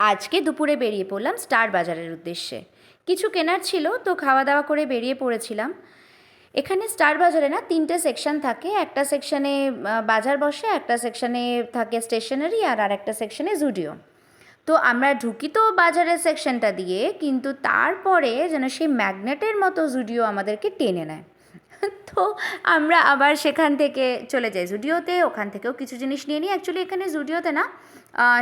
আজকে দুপুরে বেরিয়ে পড়লাম স্টার বাজারের উদ্দেশ্যে। কিছু কেনার ছিল, তো খাওয়া দাওয়া করে বেরিয়ে পড়েছিলাম। এখানে স্টার বাজারে না তিনটে সেকশন থাকে, একটা সেকশনে বাজার বসে, একটা সেকশনে থাকে স্টেশনারি আর আর একটা সেকশনে জুডিও। তো আমরা ঢুকি তো বাজারের সেকশনটা দিয়ে, কিন্তু তারপরে যেন সেই ম্যাগনেটের মতো জুডিও আমাদেরকে টেনে নেয়। তো আমরা আবার সেখান থেকে চলে যাই জুডিওতে, ওখান থেকেও কিছু জিনিস নিয়ে নিই। অ্যাকচুয়ালি এখানে জুডিওতে না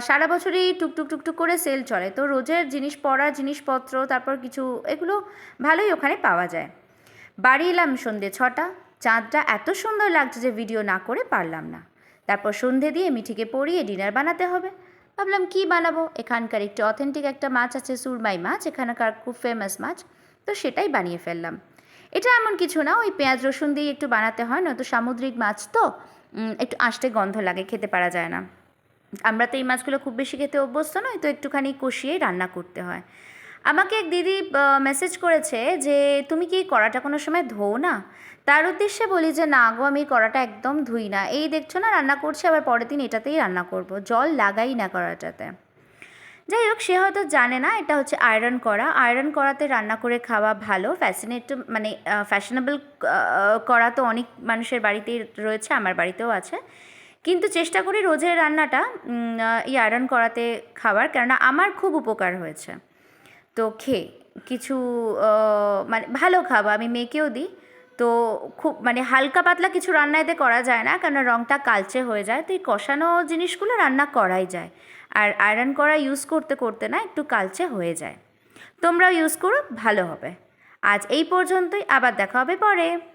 সারা বছরই টুকটুক টুকটুক করে সেল চলে। তো রোজের জিনিস পড়ার জিনিসপত্র, তারপর কিছু, এগুলো ভালোই ওখানে পাওয়া যায়। বাড়ি এলাম সন্ধে ছটা। চাঁদটা এত সুন্দর লাগছে যে ভিডিও না করে পারলাম না। তারপর সন্ধে দিয়ে মিঠিকে পরিয়ে ডিনার বানাতে হবে। ভাবলাম, কি বানাবো? এখানকার একটু অথেন্টিক একটা মাছ আছে, সুরমাই মাছ। এখানকার খুব ফেমাস মাছ। তো সেটাই বানিয়ে ফেললাম। এটা এমন কিছু না, ওই পেঁয়াজ রসুন দিয়ে একটু বানাতে হয়, নয়তো সামুদ্রিক মাছ তো একটু আষ্টে গন্ধ লাগে, খেতে পারা যায় না। আমরা তো এই মাছগুলো খুব বেশি খেতে অভ্যস্ত নয় তো একটুখানি কষিয়েই রান্না করতে হয়। আমাকে এক দিদি মেসেজ করেছে যে, তুমি কি কড়াটা কোনো সময় ধোও না? তার উদ্দেশ্যে বলি যে, না গো, আমি কড়াটা একদম ধুই না। এই দেখছ না, রান্না করছি, আবার পরের দিন এটাতেই রান্না করব। জল লাগাই না কড়াটাতে। যাই হোক সে হয়তো জানে না, এটা হচ্ছে আয়রন করা। আয়রন করাতে রান্না করে খাওয়া ভালো ফ্যাসিনেট মানে ফ্যাশনেবল করা তো অনেক মানুষের বাড়িতেই রয়েছে, আমার বাড়িতেও আছে। কিন্তু চেষ্টা করি রোজের রান্নাটা এই আয়রন করাতে খাবার কেননা আমার খুব উপকার হয়েছে। তো খেয়ে কিছু মানে ভালো খাব আমি মেয়েকেও দিই। তো খুব মানে হালকা পাতলা কিছু রান্না এতে করা যায় না কারণ রঙটা কালচে হয়ে যায়, তো এই কষানো জিনিসগুলো রান্না করাই যায়। আর আয়রন করা ইউজ করতে করতে না একটু কালচে হয়ে যায়। তোমরাও ইউজ করো, ভালো হবে। আজ এই পর্যন্তই, আবার দেখা হবে পরে।